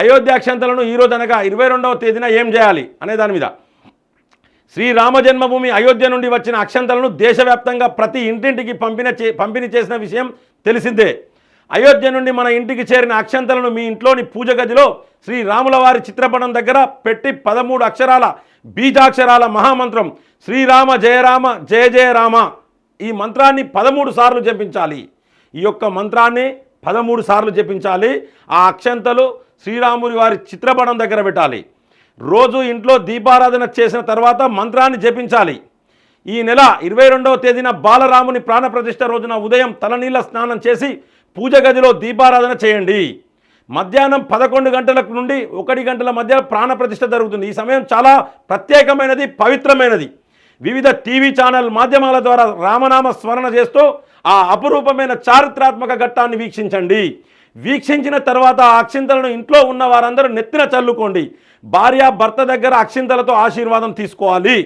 అయోధ్య అక్షంతలను ఈరోజు అనగా ఇరవై రెండవ తేదీన ఏం చేయాలి అనే దాని మీద. శ్రీరామ జన్మభూమి అయోధ్య నుండి వచ్చిన అక్షంతలను దేశవ్యాప్తంగా ప్రతి ఇంటింటికి పంపిన చే పంపిణీ చేసిన విషయం తెలిసిందే. అయోధ్య నుండి మన ఇంటికి చేరిన అక్షంతలను మీ ఇంట్లోని పూజ గదిలో శ్రీరాముల వారి చిత్రపటం దగ్గర పెట్టి పదమూడు అక్షరాల బీజాక్షరాల మహామంత్రం శ్రీరామ జయరామ జయ జయ రామ ఈ మంత్రాన్ని పదమూడు సార్లు జపించాలి. ఈ యొక్క మంత్రాన్ని పదమూడు సార్లు జపించాలి. ఆ అక్షంతలు శ్రీరాముని వారి చిత్రపటం దగ్గర పెట్టాలి. రోజు ఇంట్లో దీపారాధన చేసిన తర్వాత మంత్రాన్ని జపించాలి. ఈ నెల ఇరవై రెండవ తేదీన బాలరాముని ప్రాణప్రతిష్ఠ రోజున ఉదయం తలనీళ్ళ స్నానం చేసి పూజ గదిలో దీపారాధన చేయండి. మధ్యాహ్నం పదకొండు గంటలకు నుండి ఒకటి గంటల మధ్య ప్రాణప్రతిష్ఠ జరుగుతుంది. ఈ సమయం చాలా ప్రత్యేకమైనది పవిత్రమైనది. వివిధ టీవీ ఛానల్ మాధ్యమాల ద్వారా రామనామ స్మరణ చేస్తూ ఆ అపురూపమైన చారిత్రాత్మక ఘట్టాన్ని వీక్షించండి. వీక్షించిన తర్వాత ఆ అక్షింతలను ఇంట్లో ఉన్న వారందరూ నెత్తిన చల్లుకోండి. భార్య భర్త దగ్గర అక్షింతలతో ఆశీర్వాదం తీసుకోవాలి.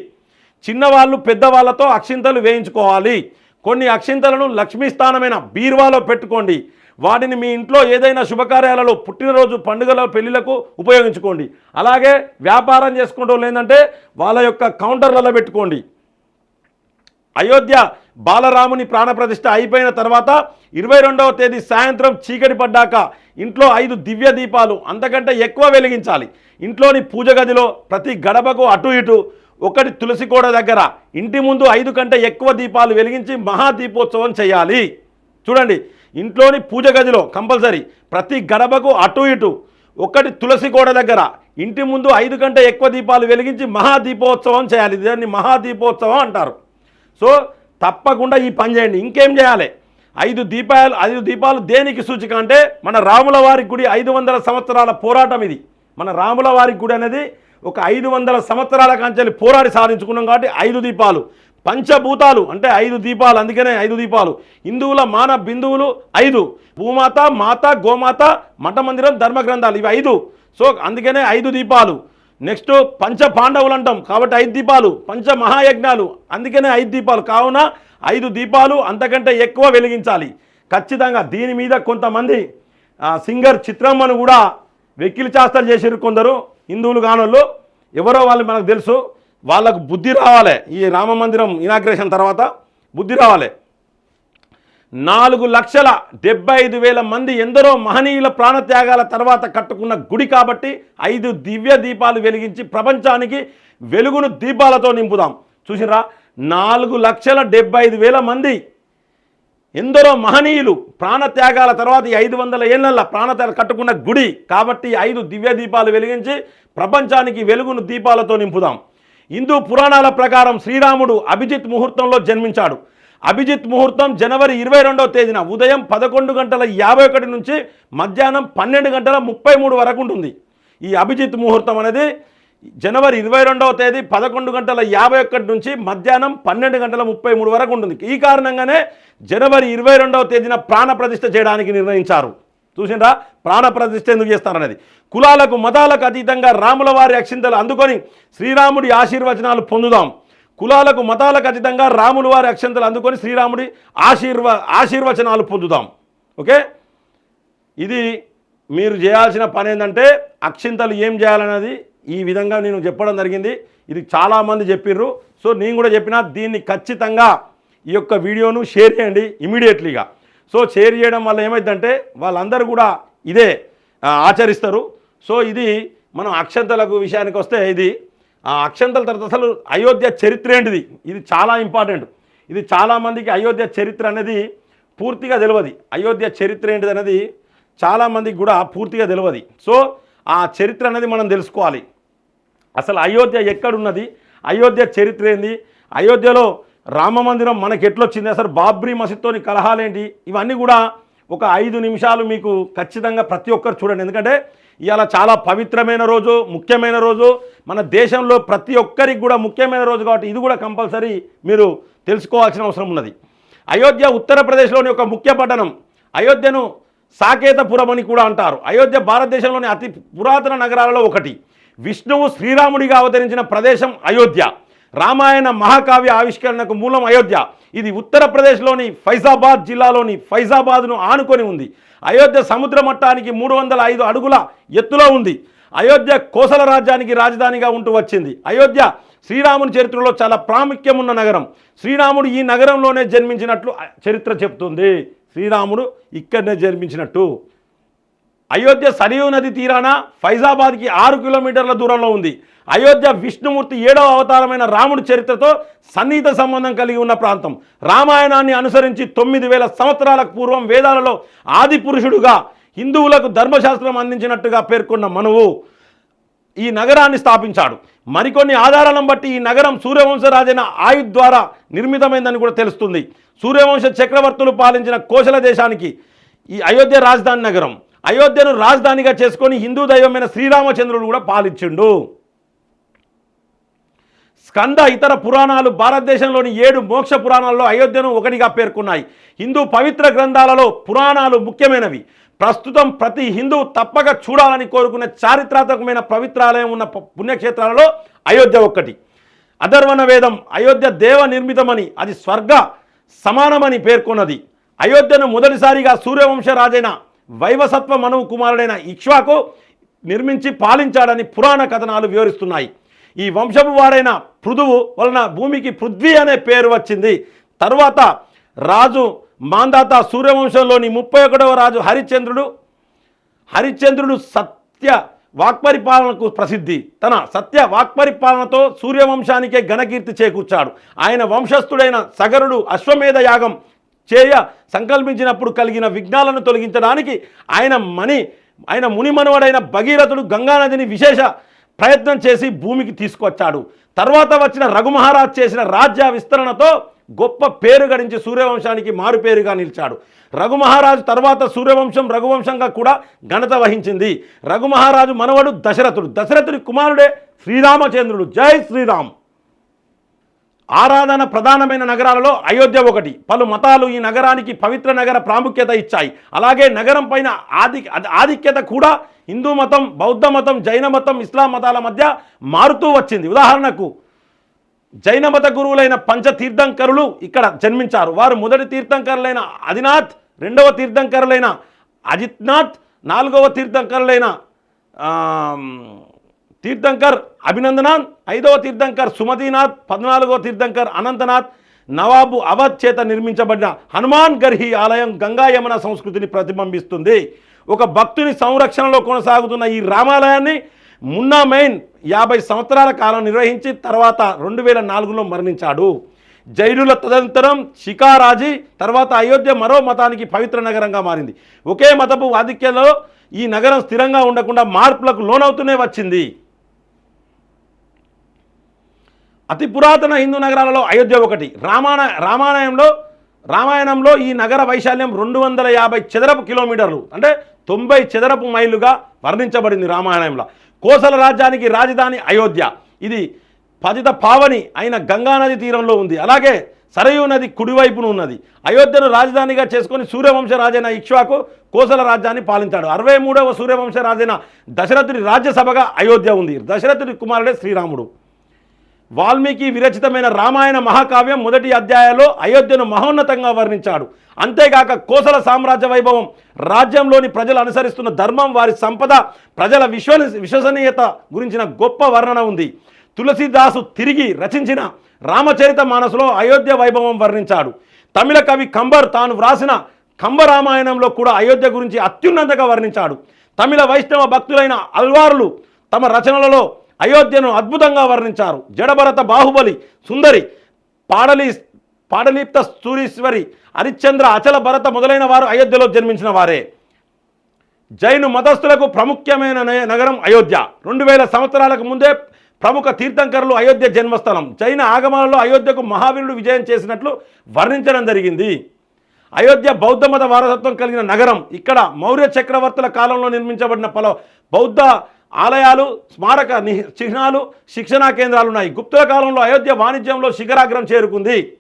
చిన్నవాళ్ళు పెద్దవాళ్ళతో అక్షింతలు వేయించుకోవాలి. కొన్ని అక్షింతలను లక్ష్మీ స్థానమైన బీర్వాలో పెట్టుకోండి. వాటిని మీ ఇంట్లో ఏదైనా శుభకార్యాలలో పుట్టినరోజు పండుగల పెళ్ళిలకు ఉపయోగించుకోండి. అలాగే వ్యాపారం చేసుకుంటూ లేదంటే వాళ్ళ యొక్క కౌంటర్లలో పెట్టుకోండి. అయోధ్య బాలరాముని ప్రాణప్రతిష్ఠ అయిపోయిన తర్వాత ఇరవై రెండవ తేదీ సాయంత్రం చీకటి పడ్డాక ఇంట్లో ఐదు దివ్య దీపాలు అంతకంటే ఎక్కువ వెలిగించాలి. ఇంట్లోని పూజ గదిలో ప్రతి గడపకు అటు ఇటు ఒకటి తులసి కోడ దగ్గర ఇంటి ముందు ఐదు కంటే ఎక్కువ దీపాలు వెలిగించి మహాదీపోత్సవం చేయాలి. చూడండి ఇంట్లోని పూజ గదిలో కంపల్సరీ ప్రతి గడపకు అటు ఇటు ఒకటి తులసి కోడ దగ్గర ఇంటి ముందు ఐదు కంటే ఎక్కువ దీపాలు వెలిగించి మహాదీపోత్సవం చేయాలి. దాన్ని మహాదీపోత్సవం అంటారు. సో తప్పకుండా ఈ పని చేయండి. ఇంకేం చేయాలి? ఐదు దీపాలు ఐదు దీపాలు దేనికి సూచిక అంటే మన రాముల వారి గుడి ఐదు వందల సంవత్సరాల పోరాటం ఇది. మన రాముల వారి గుడి అనేది ఒక ఐదు వందల సంవత్సరాల కంచెలు పోరాడి సాధించుకున్నాం కాబట్టి ఐదు దీపాలు. పంచభూతాలు అంటే ఐదు దీపాలు అందుకనే ఐదు దీపాలు. హిందువుల మాన బిందువులు ఐదు. భూమాత మాత గోమాత మఠ మందిరం ధర్మ గ్రంథాలు ఇవి ఐదు. సో అందుకనే ఐదు దీపాలు. నెక్స్ట్ పంచ పాండవులు అంటాం. కాబట్టి ఐదు దీపాలు పంచ మహాయజ్ఞాలు. అందుకనే ఐదు దీపాలు. కావున ఐదు దీపాలు అంతకంటే ఎక్కువ వెలిగించాలి. ఖచ్చితంగా దీని మీద కొంతమంది సింగర్ చిత్రమ్మను కూడా వెక్కిలి చేస్తలు చేసారు కొందరు హిందువులు కానోళ్ళు ఎవరో వాళ్ళు మనకు తెలుసు. వాళ్ళకు బుద్ధి రావాలి. ఈ రామ మందిరం ఇనాగ్రేషన్ తర్వాత బుద్ధి రావాలి. నాలుగు లక్షల డెబ్బై ఐదు వేల మంది ఎందరో మహనీయుల ప్రాణత్యాగాల తర్వాత కట్టుకున్న గుడి కాబట్టి ఐదు దివ్య దీపాలు వెలిగించి ప్రపంచానికి వెలుగును దీపాలతో నింపుదాం. చూసిరా నాలుగు లక్షల డెబ్బై ఐదు వేల మంది ఎందరో మహనీయులు ప్రాణత్యాగాల తర్వాత ఈ ఐదు వందల ఏళ్ళ ప్రాణత్యాగ కట్టుకున్న గుడి కాబట్టి ఐదు దివ్య దీపాలు వెలిగించి ప్రపంచానికి వెలుగును దీపాలతో నింపుదాం. హిందూ పురాణాల ప్రకారం శ్రీరాముడు అభిజిత్ ముహూర్తంలో జన్మించాడు. అభిజిత్ ముహూర్తం జనవరి ఇరవై రెండవ తేదీన ఉదయం పదకొండు గంటల యాభై ఒకటి నుంచి మధ్యాహ్నం పన్నెండు గంటల ముప్పై మూడు వరకు ఉంటుంది. ఈ అభిజిత్ ముహూర్తం అనేది జనవరి ఇరవై రెండవ తేదీ పదకొండు గంటల యాభై ఒకటి నుంచి మధ్యాహ్నం పన్నెండు గంటల ముప్పై మూడు వరకు ఉంటుంది. ఈ కారణంగానే జనవరి ఇరవై రెండవ తేదీన ప్రాణ ప్రతిష్ఠ చేయడానికి నిర్ణయించారు. చూసిండ్రా? ప్రాణ ప్రతిష్ఠ ఎందుకు చేస్తారనేది. కులాలకు మతాలకు అతీతంగా రాముల వారి అక్షింతలు అందుకొని శ్రీరాముడి ఆశీర్వచనాలు పొందుదాం. కులాలకు మతాలకు అతీతంగా రాములు వారి అక్షంతలు అందుకొని శ్రీరాముడి ఆశీర్వ ఆశీర్వచనాలు పొందుతాం. ఓకే? ఇది మీరు చేయాల్సిన పని ఏంటంటే అక్షింతలు ఏం చేయాలన్నది ఈ విధంగా నేను చెప్పడం జరిగింది. ఇది చాలామంది చెప్పిర్రు. సో నేను కూడా చెప్పిన దీన్ని ఖచ్చితంగా ఈ యొక్క వీడియోను షేర్ చేయండి ఇమీడియట్లీగా. సో షేర్ చేయడం వల్ల ఏమైందంటే వాళ్ళందరూ కూడా ఇదే ఆచరిస్తారు. సో ఇది మనం అక్షంతలకు విషయానికి వస్తే ఇది ఆ అక్షంతల తర్వాత అసలు అయోధ్య చరిత్ర ఏంటిది? ఇది చాలా ఇంపార్టెంట్. ఇది చాలామందికి అయోధ్య చరిత్ర అనేది పూర్తిగా తెలియదు అయోధ్య చరిత్ర ఏంటిది అనేది చాలామందికి కూడా పూర్తిగా తెలియదు సో ఆ చరిత్ర అనేది మనం తెలుసుకోవాలి. అసలు అయోధ్య ఎక్కడున్నది? అయోధ్య చరిత్ర ఏంది? అయోధ్యలో రామ మందిరం మనకి ఎట్లొచ్చింది? అసలు బాబ్రీ మసీద్తోని కలహాలేంటి? ఇవన్నీ కూడా ఒక ఐదు నిమిషాలు మీకు ఖచ్చితంగా ప్రతి ఒక్కరు చూడండి. ఎందుకంటే ఇవాళ చాలా పవిత్రమైన రోజు ముఖ్యమైన రోజు. మన దేశంలో ప్రతి ఒక్కరికి కూడా ముఖ్యమైన రోజు కాబట్టి ఇది కూడా కంపల్సరీ మీరు తెలుసుకోవాల్సిన అవసరం ఉన్నది. అయోధ్య ఉత్తరప్రదేశ్లోని ఒక ముఖ్య పట్టణం అయోధ్యను సాకేతపురం అని కూడా అంటారు. అయోధ్య భారతదేశంలోని అతి పురాతన నగరాలలో ఒకటి. విష్ణువు శ్రీరాముడిగా అవతరించిన ప్రదేశం అయోధ్య. రామాయణ మహాకావ్య ఆవిష్కరణకు మూలం అయోధ్య. ఇది ఉత్తరప్రదేశ్లోని ఫైజాబాద్ జిల్లాలోని ఫైజాబాద్ను ఆనుకొని ఉంది. అయోధ్య సముద్ర మట్టానికి మూడు వందల ఐదు అడుగుల ఎత్తులో ఉంది. అయోధ్య కోసల రాజ్యానికి రాజధానిగా ఉంటూ వచ్చింది. అయోధ్య శ్రీరాముని చరిత్రలో చాలా ప్రాముఖ్యం ఉన్న నగరం. శ్రీరాముడు ఈ నగరంలోనే జన్మించినట్లు చరిత్ర చెప్తుంది. శ్రీరాముడు ఇక్కడనే జన్మించినట్టు. అయోధ్య సరియు నది తీరాన ఫైజాబాద్కి ఆరు కిలోమీటర్ల దూరంలో ఉంది. అయోధ్య విష్ణుమూర్తి ఏడవ అవతారమైన రాముడి చరిత్రతో సన్నిహిత సంబంధం కలిగి ఉన్న ప్రాంతం. రామాయణాన్ని అనుసరించి తొమ్మిది వేల సంవత్సరాలకు పూర్వం వేదాలలో ఆది పురుషుడుగా హిందువులకు ధర్మశాస్త్రం అందించినట్టుగా పేర్కొన్న మనువు ఈ నగరాన్ని స్థాపించాడు. మరికొన్ని ఆధారాలను బట్టి ఈ నగరం సూర్యవంశ రాజైన ఆయుధ్ ద్వారా నిర్మితమైందని కూడా తెలుస్తుంది. సూర్యవంశ చక్రవర్తులు పాలించిన కోశల దేశానికి ఈ అయోధ్య రాజధాని నగరం. అయోధ్యను రాజధానిగా చేసుకొని హిందూ దైవమైన శ్రీరామచంద్రుడు కూడా పాలించిండు స్కంద ఇతర పురాణాలు భారతదేశంలోని ఏడు మోక్ష పురాణాల్లో అయోధ్యను ఒకటిగా పేర్కొన్నాయి. హిందూ పవిత్ర గ్రంథాలలో పురాణాలు ముఖ్యమైనవి. ప్రస్తుతం ప్రతి హిందూ తప్పక చూడాలని కోరుకునే చారిత్రాత్మకమైన పవిత్రాలయం ఉన్న పుణ్యక్షేత్రాలలో అయోధ్య ఒక్కటి. అధర్వణ వేదం అయోధ్య దేవ నిర్మితమని అది స్వర్గ సమానమని పేర్కొన్నది. అయోధ్యను మొదటిసారిగా సూర్యవంశ రాజైన వైవసత్వ మనవు కుమారుడైన ఇక్ష్వాకు నిర్మించి పాలించాడని పురాణ కథనాలు వివరిస్తున్నాయి. ఈ వంశపు వారైన పృథువు వలన భూమికి పృథ్వీ అనే పేరు వచ్చింది. తర్వాత రాజు మాందాత సూర్యవంశంలోని ముప్పై ఒకటవ రాజు హరిశ్చంద్రుడు హరిశ్చంద్రుడు సత్య వాక్పరిపాలనకు ప్రసిద్ధి. తన సత్య వాక్పరిపాలనతో సూర్యవంశానికే ఘనకీర్తి చేకూర్చాడు. ఆయన వంశస్థుడైన సగరుడు అశ్వమేధ యాగం చేయ సంకల్పించినప్పుడు కలిగిన విఘ్నాలను తొలగించడానికి ఆయన మణి ఆయన మునిమనువడైన భగీరథుడు గంగానదిని విశేష ప్రయత్నం చేసి భూమికి తీసుకొచ్చాడు. తర్వాత వచ్చిన రఘుమహారాజ్ చేసిన రాజ్య విస్తరణతో గొప్ప పేరు గడించి సూర్యవంశానికి మారుపేరుగా నిలిచాడు. రఘుమహారాజు తర్వాత సూర్యవంశం రఘువంశంగా కూడా ఘనత వహించింది. రఘుమహారాజు మనవడు దశరథుడు. దశరథుడి కుమారుడే శ్రీరామచంద్రుడు. జై శ్రీరామ్! ఆరాధన ప్రధానమైన నగరాలలో అయోధ్య ఒకటి. పలు మతాలు ఈ నగరానికి పవిత్ర నగర ప్రాముఖ్యత ఇచ్చాయి. అలాగే నగరం పైన ఆధి ఆధిక్యత కూడా హిందూ మతం బౌద్ధ మతం జైన మతం ఇస్లాం మతాల మధ్య మారుతూ వచ్చింది. ఉదాహరణకు జైన మత గురువులైన పంచతీర్థంకరులు ఇక్కడ జన్మించారు. వారు మొదటి తీర్థంకరులైన ఆదినాథ్ రెండవ తీర్థంకరులైన అజిత్నాథ్ నాలుగవ తీర్థంకరులైన తీర్థంకర్ అభినందనాన్ ఐదవ తీర్థంకర్ సుమతీనాథ్ పద్నాలుగవ తీర్థంకర్ అనంతనాథ్ నవాబు అవధ్ చేత నిర్మించబడిన హనుమాన్ గర్హి ఆలయం గంగా యమున సంస్కృతిని ప్రతిబింబిస్తుంది. ఒక భక్తుని సంరక్షణలో కొనసాగుతున్న ఈ రామాలయాన్ని మున్నా మెయిన్ యాభై సంవత్సరాల కాలం నిర్వహించి తర్వాత రెండు వేల నాలుగులో మరణించాడు. జైలుల తదనంతరం షికారాజీ తర్వాత అయోధ్య మరో మతానికి పవిత్ర నగరంగా మారింది. ఒకే మతపు ఆధిక్యంలో ఈ నగరం స్థిరంగా ఉండకుండా మార్పులకు లోనవుతూనే వచ్చింది. అతి పురాతన హిందూ నగరాలలో అయోధ్య ఒకటి. రామాయణ రామాయణంలో రామాయణంలో ఈ నగర వైశాల్యం రెండు వందల యాభై చదరపు కిలోమీటర్లు. అంటే తొంభై చదరపు మైలుగా వర్ణించబడింది రామాయణంలో. కోసల రాజ్యానికి రాజధాని అయోధ్య. ఇది పతిత పావని అయిన గంగానది తీరంలో ఉంది. అలాగే సరయూ నది కుడివైపున ఉన్నది. అయోధ్యను రాజధానిగా చేసుకొని సూర్యవంశ రాజైన ఇక్ష్వాకు కోసల రాజ్యాన్ని పాలించాడు. అరవై మూడవ సూర్యవంశ రాజైన దశరథుడి రాజ్యసభగా అయోధ్య ఉంది. దశరథుడి కుమారుడే శ్రీరాముడు. వాల్మీకి విరచితమైన రామాయణ మహాకావ్యం మొదటి అధ్యాయంలో అయోధ్యను మహోన్నతంగా వర్ణించాడు. అంతేగాక కోసల సామ్రాజ్య వైభవం రాజ్యంలోని ప్రజలు అనుసరిస్తున్న ధర్మం వారి సంపద ప్రజల విశ్వ విశ్వసనీయత గురించిన గొప్ప వర్ణన ఉంది. తులసీదాసు తిరిగి రచించిన రామచరిత మానసులో అయోధ్య వైభవం వర్ణించాడు. తమిళ కవి కంబర్ తాను వ్రాసిన కంబరామాయణంలో కూడా అయోధ్య గురించి అత్యున్నతంగా వర్ణించాడు. తమిళ వైష్ణవ భక్తులైన అల్వారులు తమ రచనలలో అయోధ్యను అద్భుతంగా వర్ణించారు. జడభరత బాహుబలి సుందరి పాడలి పాడలీప్త సూరీశ్వరి హరిశ్చంద్ర అచల భరత మొదలైన వారు అయోధ్యలో జన్మించిన వారే. జైను మతస్థులకు ప్రముఖ్యమైన నగరం అయోధ్య. రెండు వేల సంవత్సరాలకు ముందే ప్రముఖ తీర్థంకరులు అయోధ్య జన్మస్థలం. జైన ఆగమాలలో అయోధ్యకు మహావీరుడు విజయం చేసినట్లు వర్ణించడం జరిగింది. అయోధ్య బౌద్ధ మత వారసత్వం కలిగిన నగరం. ఇక్కడ మౌర్య చక్రవర్తుల కాలంలో నిర్మించబడిన పలు బౌద్ధ ఆలయాలు స్మారక ని- చిహ్నాలు శిక్షణా కేంద్రాలు ఉన్నాయి. గుప్తుల కాలంలో అయోధ్య వాణిజ్యంలో శిఖరాగ్రం చేరుకుంది.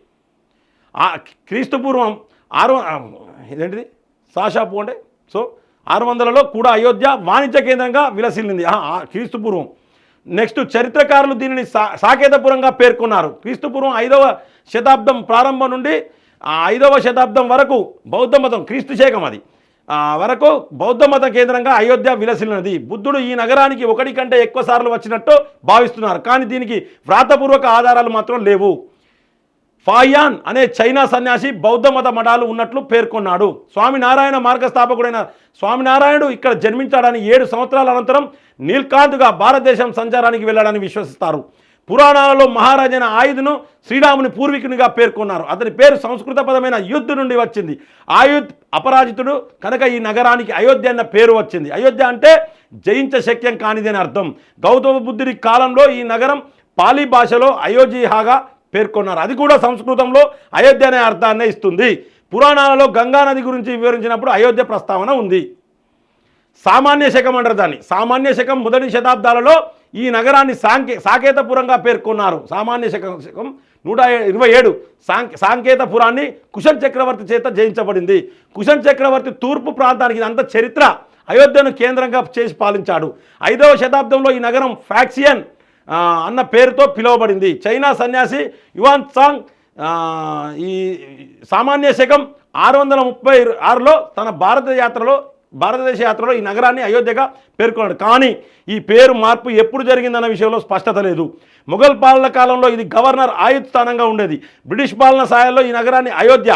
క్రీస్తుపూర్వం ఆరు ఇదేంటిది? సాషాపు అంటే? సో ఆరు వందలలో కూడా అయోధ్య వాణిజ్య కేంద్రంగా విలసిల్లింది. క్రీస్తుపూర్వం నెక్స్ట్ చరిత్రకారులు దీనిని సా సాకేతపురంగా పేర్కొన్నారు. క్రీస్తుపూర్వం ఐదవ శతాబ్దం ప్రారంభం నుండి ఐదవ శతాబ్దం వరకు బౌద్ధ మతం క్రీస్తు శేఖం అది. వరకు బౌద్ధ మత కేంద్రంగా అయోధ్య విలసిల్లినది. బుద్ధుడు ఈ నగరానికి ఒకటి కంటే ఎక్కువ సార్లు వచ్చినట్టు భావిస్తున్నారు. కానీ దీనికి వ్రాతపూర్వక ఆధారాలు మాత్రం లేవు. ఫాయాన్ అనే చైనా సన్యాసి బౌద్ధ మత మఠాలు ఉన్నట్లు పేర్కొన్నాడు. స్వామినారాయణ మార్గస్థాపకుడైన స్వామినారాయణుడు ఇక్కడ జన్మించాడని ఏడు సంవత్సరాల అనంతరం నీల్కాంత్గా భారతదేశం సంచారానికి వెళ్ళాడని విశ్వసిస్తారు. పురాణాలలో మహారాజైన ఆయుధను శ్రీరాముని పూర్వీకునిగా పేర్కొన్నారు. అతని పేరు సంస్కృత పదమైన యుద్ధ నుండి వచ్చింది. ఆయుధ్ అపరాజితుడు కనుక ఈ నగరానికి అయోధ్య అన్న పేరు వచ్చింది. అయోధ్య అంటే జయించ శక్యం కానిదని అర్థం. గౌతమ బుద్ధుడి కాలంలో ఈ నగరం పాలీ భాషలో అయోధ్యహాగా పేర్కొన్నారు. అది కూడా సంస్కృతంలో అయోధ్య అనే అర్థాన్నే ఇస్తుంది. పురాణాలలో గంగా నది గురించి వివరించినప్పుడు అయోధ్య ప్రస్తావన ఉంది. సామాన్య శకం అంటారు దాన్ని. సామాన్య శకం మొదటి శతాబ్దాలలో ఈ నగరాన్ని సాంకే సాకేతపురంగా పేర్కొన్నారు. సామాన్య శకం నూట ఇరవై ఏడు సాంకే సాంకేతపురాన్ని కుషన్ చక్రవర్తి చేత జయించబడింది. కుషన్ చక్రవర్తి తూర్పు ప్రాంతానికి ఇదంతా చరిత్ర. అయోధ్యను కేంద్రంగా చేసి పాలించాడు. ఐదవ శతాబ్దంలో ఈ నగరం ఫ్యాక్సియన్ అన్న పేరుతో పిలువబడింది. చైనా సన్యాసి యువాన్ సాంగ్ ఈ సామాన్య శకం ఆరు వందల ముప్పై ఆరులో తన భారత యాత్రలో భారతదేశ యాత్రలో ఈ నగరాన్ని అయోధ్యగా పేర్కొన్నాడు. కానీ ఈ పేరు మార్పు ఎప్పుడు జరిగిందన్న విషయంలో స్పష్టత లేదు. మొఘల్ పాలన కాలంలో ఇది గవర్నర్ ఆయుధ్ స్థానంగా ఉండేది. బ్రిటిష్ పాలన సాయంలో ఈ నగరాన్ని అయోధ్య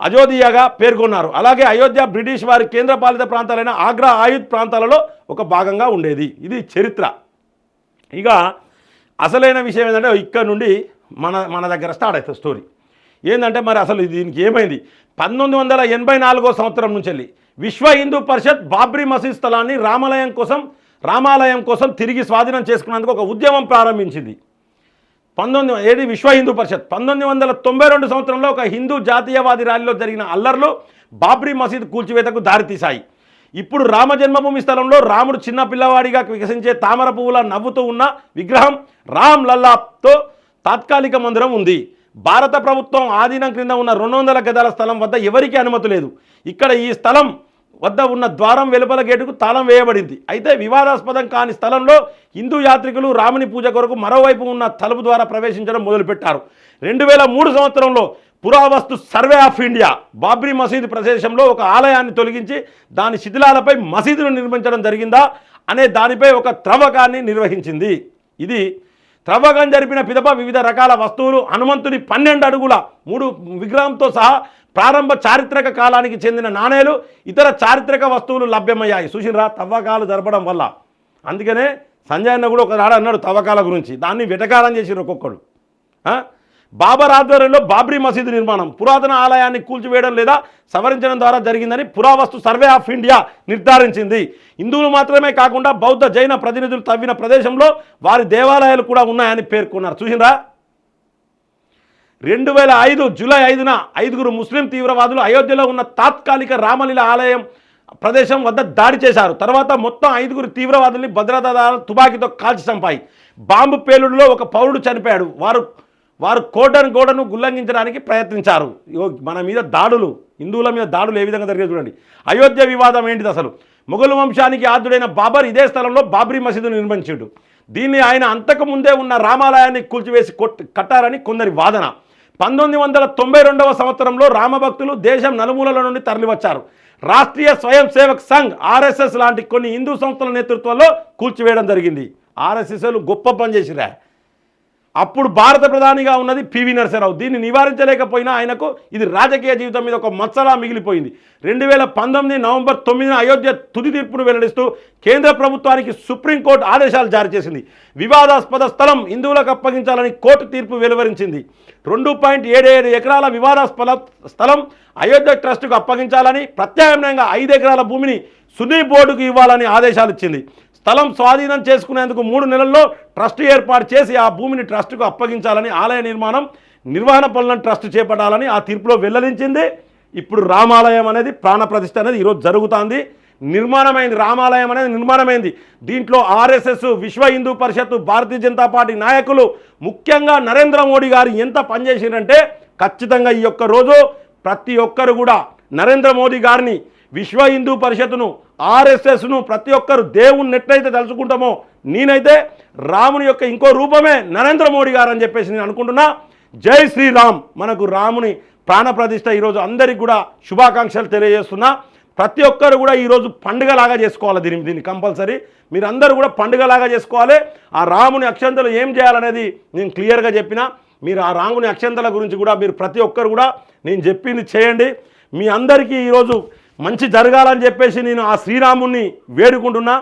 అయోధ్యగా పేర్కొన్నారు. అలాగే అయోధ్య బ్రిటిష్ వారి కేంద్రపాలిత ప్రాంతాలైన ఆగ్రా ఆయుధ్ ప్రాంతాలలో ఒక భాగంగా ఉండేది. ఇది చరిత్ర. ఇక అసలైన విషయం ఏంటంటే ఇక్కడ నుండి మన మన దగ్గర స్టార్ట్ అవుతుంది స్టోరీ ఏంటంటే మరి అసలు దీనికి ఏమైంది? పంతొమ్మిది వందల ఎనభై నాలుగో సంవత్సరం నుంచి వెళ్ళి విశ్వ హిందూ పరిషత్ బాబ్రీ మసీద్ స్థలాన్ని రామాలయం కోసం రామాలయం కోసం తిరిగి స్వాధీనం చేసుకున్నందుకు ఒక ఉద్యమం ప్రారంభించింది. పంతొమ్మిది ఏది? విశ్వ హిందూ పరిషత్. పంతొమ్మిది వందల తొంభై రెండు సంవత్సరంలో ఒక హిందూ జాతీయవాది ర్యాలీలో జరిగిన అల్లర్లు బాబ్రీ మసీద్ కూల్చివేతకు దారితీశాయి. ఇప్పుడు రామ జన్మభూమి స్థలంలో రాముడు చిన్న పిల్లవాడిగా వికసించే తామర పువ్వుల నవ్వుతూ ఉన్న విగ్రహం రామ్ లల్లాతో తాత్కాలిక మందిరం ఉంది. భారత ప్రభుత్వం ఆధీనం క్రింద ఉన్న రెండు వందల గదాల స్థలం వద్ద ఎవరికీ అనుమతి లేదు. ఇక్కడ ఈ స్థలం వద్ద ఉన్న ద్వారం వెలుపల గేటుకు తాళం వేయబడింది. అయితే వివాదాస్పదం కాని స్థలంలో హిందూ యాత్రికులు రాముని పూజ కొరకు మరోవైపు ఉన్న తలుపు ద్వారా ప్రవేశించడం మొదలుపెట్టారు. రెండు వేల మూడు సంవత్సరంలో పురావస్తు సర్వే ఆఫ్ ఇండియా బాబ్రీ మసీదు ప్రదేశంలో ఒక ఆలయాన్ని తొలగించి దాని శిథిలాలపై మసీదును నిర్మించడం జరిగిందా అనే దానిపై ఒక త్రవ్వకాన్ని నిర్వహించింది. ఇది త్రవ్వకం జరిపిన పిదప వివిధ రకాల వస్తువులు హనుమంతుని పన్నెండు అడుగుల మూడు విగ్రహంతో సహా ప్రారంభ చారిత్రక కాలానికి చెందిన నాణేలు ఇతర చారిత్రక వస్తువులు లభ్యమయ్యాయి. చూసినరా తవ్వకాలు జరపడం వల్ల. అందుకనే సంజయ్ అన్న కూడా ఒకనాడు అన్నాడు తవ్వకాల గురించి. దాన్ని వెటకాలం చేసిరు ఒక్కొక్కడు. బాబర్ ఆధ్వర్యంలో బాబ్రీ మసీదు నిర్మాణం. పురాతన ఆలయాన్ని కూల్చివేయడం లేదా సవరించడం ద్వారా జరిగిందని పురావస్తు సర్వే ఆఫ్ ఇండియా నిర్ధారించింది. హిందువులు మాత్రమే కాకుండా బౌద్ధ జైన ప్రతినిధులు తవ్విన ప్రదేశంలో వారి దేవాలయాలు కూడా ఉన్నాయని పేర్కొన్నారు. చూసినరా రెండు వేల ఐదు జూలై ఐదున ఐదుగురు ముస్లిం తీవ్రవాదులు అయోధ్యలో ఉన్న తాత్కాలిక రామలీల ఆలయం ప్రదేశం వద్ద దాడి చేశారు. తర్వాత మొత్తం ఐదుగురు తీవ్రవాదుల్ని భద్రతాదారులు తుపాకీతో కాల్చి చంపాయి. బాంబు పేలుడులో ఒక పౌరుడు చనిపోయాడు. వారు వారు కోటను గోడను ఉల్లంఘించడానికి ప్రయత్నించారు. మన మీద దాడులు హిందువుల మీద దాడులు ఏ విధంగా జరిగే చూడండి. అయోధ్య వివాదం ఏంటిది అసలు? మొఘలు వంశానికి ఆద్యుడైన బాబర్ ఇదే స్థలంలో బాబ్రీ మసీదును నిర్మించాడు. దీన్ని ఆయన అంతకుముందే ఉన్న రామాలయాన్ని కూల్చివేసి కొట్ కట్టారని కొందరి వాదన. పంతొమ్మిది వందల తొంభై రెండవ సంవత్సరంలో రామభక్తులు దేశం నలుమూలల నుండి తరలివచ్చారు. రాష్ట్రీయ స్వయం సేవక్ సంఘ్ ఆర్ఎస్ఎస్ లాంటి కొన్ని హిందూ సంస్థల నేతృత్వంలో కూల్చివేయడం జరిగింది. ఆర్ఎస్ఎస్లు గొప్ప పని చేసిరా అప్పుడు భారత ప్రధానిగా ఉన్నది పివి నరసింహరావు. దీన్ని నివారించలేకపోయినా ఆయనకు ఇది రాజకీయ జీవితం మీద ఒక మచ్చలా మిగిలిపోయింది. రెండు వేల పంతొమ్మిది నవంబర్ తొమ్మిదిన అయోధ్య తుది తీర్పును వెల్లడిస్తూ కేంద్ర ప్రభుత్వానికి సుప్రీంకోర్టు ఆదేశాలు జారీ చేసింది. వివాదాస్పద స్థలం హిందువులకు అప్పగించాలని కోర్టు తీర్పు వెలువరించింది. రెండు పాయింట్ ఏడు ఏడు ఎకరాల వివాదాస్పద స్థలం అయోధ్య ట్రస్టుకు అప్పగించాలని ప్రత్యామ్నాయంగా ఐదు ఎకరాల భూమిని సున్నీ బోర్డుకు ఇవ్వాలని ఆదేశాలు ఇచ్చింది. స్థలం స్వాధీనం చేసుకునేందుకు మూడు నెలల్లో ట్రస్ట్ ఏర్పాటు చేసి ఆ భూమిని ట్రస్టుకు అప్పగించాలని ఆలయ నిర్మాణం నిర్వహణ పనులను ట్రస్ట్ చేపట్టాలని ఆ తీర్పులో వెల్లడించింది. ఇప్పుడు రామాలయం అనేది ప్రాణప్రతిష్ఠ అనేది ఈరోజు జరుగుతుంది. నిర్మాణమైంది రామాలయం అనేది నిర్మాణమైంది. దీంట్లో ఆర్ఎస్ఎస్ విశ్వ హిందూ పరిషత్ భారతీయ జనతా పార్టీ నాయకులు ముఖ్యంగా నరేంద్ర మోడీ గారు ఎంత పనిచేసిరంటే ఖచ్చితంగా ఈ యొక్క రోజు ప్రతి ఒక్కరు కూడా నరేంద్ర మోడీ గారిని విశ్వ హిందూ పరిషత్తును ఆర్ఎస్ఎస్ను ప్రతి ఒక్కరు దేవుణ్ణి ఎట్లయితే తలుచుకుంటామో నేనైతే రాముని యొక్క ఇంకో రూపమే నరేంద్ర మోడీ గారు అని చెప్పేసి నేను అనుకుంటున్నా. జై శ్రీరామ్. మనకు రాముని ప్రాణప్రతిష్ట ఈరోజు అందరికీ కూడా శుభాకాంక్షలు తెలియజేస్తున్నా. ప్రతి ఒక్కరు కూడా ఈరోజు పండుగలాగా చేసుకోవాలి దీని దీన్ని కంపల్సరీ. మీరందరూ కూడా పండుగలాగా చేసుకోవాలి. ఆ రాముని అక్షంతలు ఏం చేయాలనేది నేను క్లియర్గా చెప్పిన. మీరు ఆ రాముని అక్షంతల గురించి కూడా మీరు ప్రతి ఒక్కరు కూడా నేను చెప్పింది చేయండి. మీ అందరికీ ఈరోజు మంచి జరగాలని చెప్పేసి నేను ఆ శ్రీరాముణ్ణి వేడుకుంటున్నా.